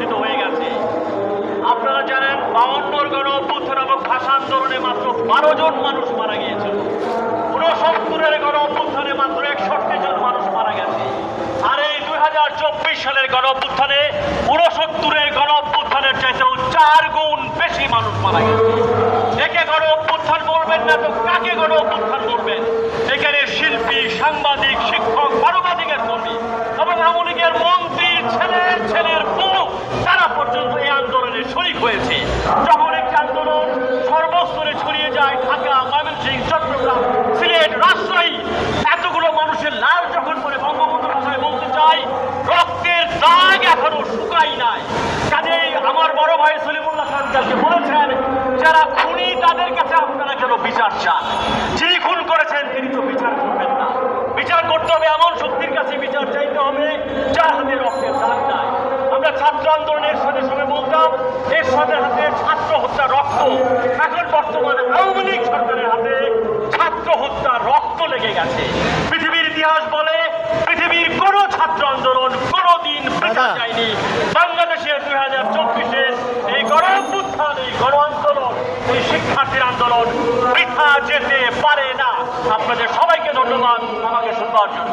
সংগঠিত হয়ে গেছে। আপনারা জানেন, বাউন্নর গণ অভ্যুত্থান এবং ভাষা আন্দোলনে মাত্র বারো জন মানুষ মারা গিয়েছিল। ঊনসত্তরের গণ অভ্যুত্থানে মাত্র একষট্টি জন মানুষ মারা গেছে। আর এই দুই হাজার চব্বিশ সালের গণ অভ্যুত্থানে ঊনসত্তরের গণ অভ্যুত্থানের চাইতেও চার গুণ বেশি মানুষ মারা গেছে। হয়েছে। যখন একটি আন্দোলন সর্বস্তরে ছড়িয়ে যায় ঢাকা, ময়মনসিংহ, চট্টগ্রাম, সিলেট, রাজশাহী, এতগুলো মানুষের লাল যখন করে বঙ্গবন্ধু ভাষায় বলতে চাই, রক্তের দাগ এখনও শুকাই নাই। কাজেই আমার বড় ভাই সলিমুল্লাহ কালকে বলেছেন, যারা খুনি, তাদের কাছে আপনারা কেন বিচার চান? যিনি খুন করেছেন, তিনি তো বিচার করবেন না। বিচার করতে হবে এমন শক্তির কাছে বিচার চাইতে হবে যার হাতে রক্তের দাগ নাই আমরা ছাত্র আন্দোলনের সাথে সাথে বলতাম এর সাথে হাতে ছাত্র হত্যা রক্ত। এখন বর্তমানে আওয়ামী লীগ সরকারের হাতে ছাত্র হত্যা রক্ত লেগে গেছে। পৃথিবীর ইতিহাস বলে পৃথিবীর কোন ছাত্র আন্দোলন কোনোদিন। যায়নি। বাংলাদেশের দুই হাজার চব্বিশে এই গণ অভ্যুত্থান এই গণ আন্দোলন এই শিক্ষার্থীর আন্দোলন বৃথা যেতে পারে না। আপনাদের সবাইকে ধন্যবাদ। আমাকে শুনবার জন্য।